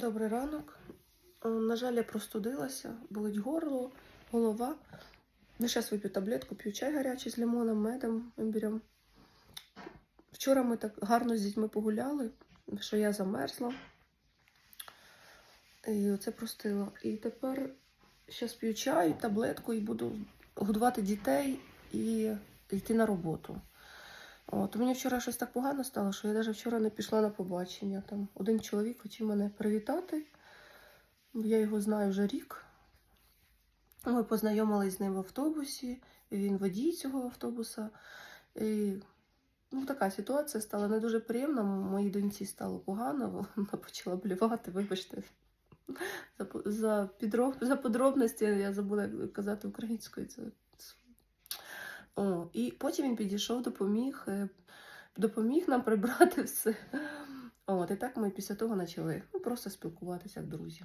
Добрий ранок. Е, На жаль, я простудилася, болить горло, голова. Ну, зараз вип'ю таблетку, п'ю чай гарячий з лимоном, медом, імбирем. Вчора ми так гарно з дітьми погуляли, що я замерзла. І оце простила. І тепер зараз п'ю чай, таблетку і буду годувати дітей і йти на роботу. От, мені вчора щось так погано стало, що я навіть вчора не пішла на побачення. Там один чоловік хотів мене привітати. Я його знаю вже рік. Ми познайомились з ним в автобусі, він водій цього автобуса. І, ну, така ситуація стала не дуже приємна. Моїй доньці стало погано, вона почала блювати, вибачте. За, за, підроб, за подробності я забула казати українською. Це. О, і потім він підійшов, допоміг, е, допоміг нам прибрати все. От, і так ми після того почали ну, просто спілкуватися як друзі.